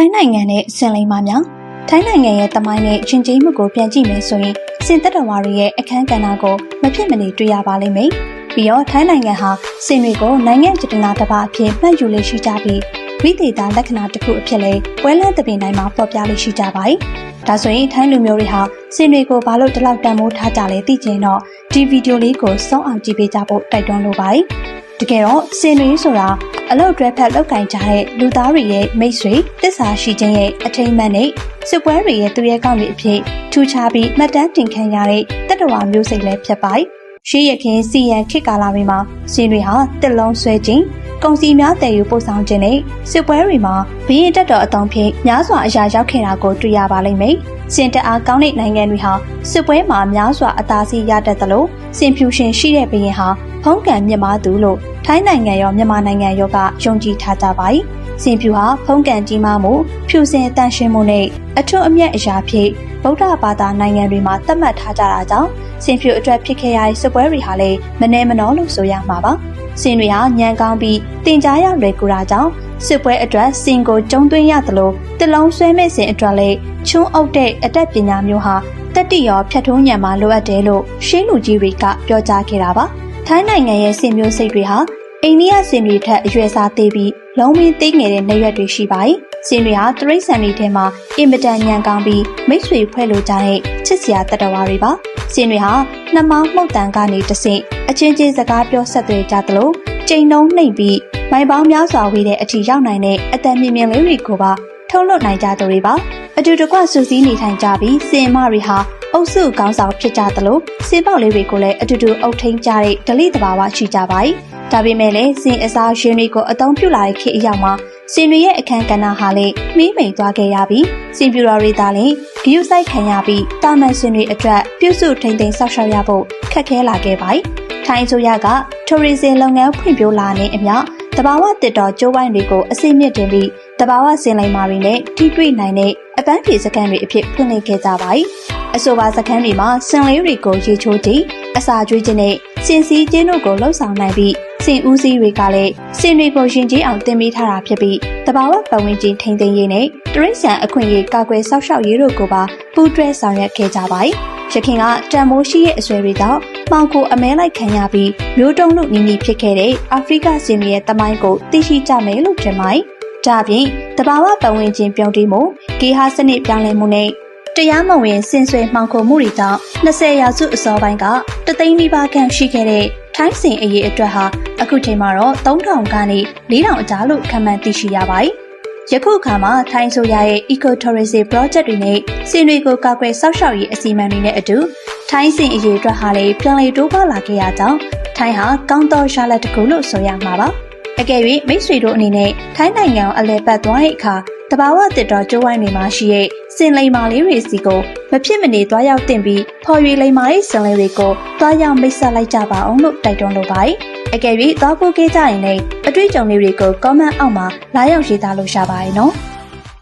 ထိုင်းနိုင်ငံနဲ့စင်လိမ်မာများထိုင်းနိုင်ငံရဲ့တမိုင်းနဲ့ရှင်ကျေးမှုကိုပြန်ကြည့်မယ်ဆိုရင်စင်သက်တော်ဝါတွေရဲ့အခန်းကဏ္ဍကိုမဖြစ်မနေတွေ့ရပါလိမ့်မယ်။ပြီးတော့ထိုင်းနိုင်ငံဟာစင်တွေကိုနိုင်ငံကျတနာတစ်ပါးအဖြစ်မှတ်ယူလေးရှိကြပြီးဝိသေသလက္ခဏာတစ်ခုအဖြစ်လဲပွဲလန်းတပင်တိုင်းမှာပေါ်ပြလေးရှိကြပါတယ်။ဒါဆိုရင်ထိုင်းလူမျိုးတွေဟာစင်တွေကိုဘာလို့ဒီလောက်တန်ဖိုးထားကြလဲသိချင်တော့ဒီဗီဒီယိုလေးကိုစောင့်အောင်ကြည့်ပေးကြဖို့တိုက်တွန်းလိုပါတယ်။ တကယ်တော့စင်တွေဆိုတာအလောက်တွဲဖက်လောက်ကင်ကြတဲ့လူသားတွေရဲ့မိတ်ဆွေတစ္ဆာရှိခြင်းရဲ့အထိမ်းအမှန်နဲ့စစ်ပွဲတွေရဲ့သူရဲကောင်းတွေအဖြစ်ထူခြားပြီးမှတ်တမ်းတင်ခံရတဲ့တတဝါမျိုးစိတ်လည်းဖြစ်ပါတယ်။ရှေးရခင်စီရန်ခေတ်ကာလတွေမှာစင်တွေဟာတစ်လုံးဆွဲခြင်း ကုန်စည်များတည်ယူပို့ဆောင်ခြင်းနဲ့စစ်ပွဲတွေမှာဘရင်တက်တော်အတုံးဖြင့်များစွာအရာရောက်ခဲ့တာကိုတွေ့ရပါလိမ့်မယ်။စင်တအားကောင်းတဲ့နိုင်ငံတွေဟာစစ်ပွဲမှာများစွာအသာစီးရတတ်သလိုစင်ဖြူရှင်ရှိတဲ့ဘရင်ဟာဖုံးကံမြင့်မားသူလို့ထိုင်းနိုင်ငံရောမြန်မာနိုင်ငံရောကယုံကြည်ထားကြပါ යි ။စင်ဖြူဟာဖုံးကံကြီးမားမှုဖြူစင်တန်ရှင်းမှုနဲ့အထွတ်အမြတ်အရာဖြင့် ဗုဒ္ဓဘာသာနိုင်ငံတွေမှာသတ်မှတ်ထားကြတာကြောင့်စင်ဖြူအတွက်ဖြစ်ခဲ့ရတဲ့စစ်ပွဲတွေဟာလည်းမနှဲမနှောလို့ဆိုရမှာပါ။စင်တွေဟာညံကောင်းပြီးတင်ကြားရလွယ်ကူတာကြောင့်စစ်ပွဲအတွက်စင်ကိုကျုံသွင်းရသလိုတလုံးဆွဲမဲ့စင်အတွက်လည်းချွန်းအုပ်တဲ့အတတ်ပညာမျိုးဟာတက်တိရောဖြတ်ထုံးညံမှာလိုအပ်တယ်လို့ရှင်းလူကြီးတွေကပြောကြားခဲ့တာပါ။ထိုင်းနိုင်ငံရဲ့စင်မျိုးစိတ်တွေဟာ အိန္ဒိယစင်တွေထက်အရွယ်စားသေးပြီးလုံးဝသေးငယ်တဲ့နေရွက်တွေရှိပါတယ်။စင်တွေဟာတရိတ်ဆန်တွေထဲမှာအင်မတန်ညံကောင်းပြီးမိတ်ဆွေဖွဲ့လိုကြတဲ့ချစ်စရာတတဝါတွေပါ။စင်တွေဟာနှမောင်းမှုတ်တန်ကနေတဆင့်အချင်းချင်းစကားပြောဆက်သွယ်ကြသလိုချိန်နှုံးနှိပ်ပြီးမိုင်ပေါင်းများစွာဝေးတဲ့အထိရောက်နိုင်တဲ့အတန်မြင့်မြင့်လေးတွေကိုပါထုတ်လွှတ်နိုင်ကြသူတွေပါအတူတကွစူးစီးနေထိုင်ကြပြီးစင်မတွေဟာအုပ်စုကောင်းဆောင်ဖြစ်ကြသလိုစင်ပေါက်လေးတွေကိုလည်းအတူတူအုပ်ထိန်ကြတဲ့ဒလိတဘာဝရှိကြပါ යි ဒါပေမဲ့လည်းစင်အစားရှင်တွေကိုအသုံးပြုလာတဲ့ခေတ်အရောက်မှာစင်တွေရဲ့အခန်းကဏ္ဍဟာလည်းမိမိန်သွားခဲ့ရပြီးစင်ပြူတော်တွေသားလည်းဂယုစိုက်ခံရပြီးတာမန်စင်တွေအတွက်ပြုစုထိန်သိမ်းဆောက်ရှောက်ရဖို့ခက်ခဲလာခဲ့ပါ යි ထိုင်းအစိုးရကထိုရီဇင်လုပ်ငန်းဖွံ့ဖြိုးလာနေအမျှတဘာဝတစ်တော်ကျိုးဝိုင်းတွေကိုအစိမ့်မြင့်တင်ပြီးတဘာဝစင်လိုင်းမာတွေနဲ့ထိတွေ့နိုင်တဲ့အပန်းဖြေစခန်းတွေအဖြစ်ဖွင့်လှစ်ခဲ့ကြပါ යි အဆိုပါစခန်းတွေမှာစင်လေးတွေကိုရေချိုးကြည့်အစာကျွေးခြင်းနဲ့စင်စည်းခြင်းတို့ကိုလှုပ်ဆောင်နိုင်ပြီး စင်ဦးစီးတွေကလည်းစင်တွေကိုရှင်ကြီးအောင်တင်ပေးထားတာဖြစ်ပြီးတဘာဝပတ်ဝန်းကျင်ထိန်းသိမ်းရေးနဲ့တရိတ်ဆန်အခွင့်အရေးကာကွယ်စောင့်ရှောက်ရေးတို့ကိုပါပူးတွဲဆောင်ရွက်ခဲ့ကြပါ යි ရခင်ကတန်မိုးရှိရဲ့အဆွဲတွေကြောင့်မှောင်ကိုအမဲလိုက်ခံရပြီးမျိုးတုံးလို့နီးနီးဖြစ်ခဲ့တဲ့အာဖရိကစင်တွေရဲ့တမိုင်းကိုသိရှိကြမယ်လို့ထင်ပါတယ်။ဒါပြင်တဘာဝပတ်ဝန်းကျင်ပြောင်းတည်မှုဂေဟာစနစ်ပြောင်းလဲမှုနဲ့ တရားမဝင်စင်ဆွေမှောင်ခိုမှုတွေကြောင့်20ရာစုအစောပိုင်းကတသိန်းနီးပါးခန့်ရှိခဲ့တဲ့ထိုင်းစင်အရေးအတွက်ဟာအခုချိန်မှာတော့3000ကနေ4000အကြားလို့ခန့်မှန်းသိရှိရပါတယ်။ယခုအခါမှာထိုင်းဆိုရရဲ့ Ecotourism Project တွေနဲ့စင်တွေကိုကာကွယ်စောင့်ရှောက်ရေးအစီအမံတွေနဲ့အတူထိုင်းစင်အရေးအတွက်ဟာလည်းပြန်လည်တိုးပွားလာခဲ့ရကြောင်းထိုင်းဟာကောင်းသောရှာလက်တစ်ခုလို့ဆိုရမှာပါ။အကယ်၍မိတ်ဆွေတို့အနေနဲ့ထိုင်းနိုင်ငံကိုအလဲပတ်သွားတဲ့အခါတဘာဝတစ်တော်ကျိုးဝိုင်းတွေမှာရှိတဲ့ စင်လိမ်မာလေးတွေစီကိုမဖြစ်မနေသွားရောက်တင်ပြီးဖော်ရွေလိမ်မာတဲ့စင်လေးတွေကိုသွားရောက်မိတ်ဆက်လိုက်ကြပါအောင်လို့တိုက်တွန်းလိုပါတယ်။အကယ်၍သွားဖို့ခဲ့ကြရင်လည်းအတွေ့အကြုံလေးတွေကို comment အောက်မှာလာရောက်ရေးသားလို့ရပါတယ်နော်။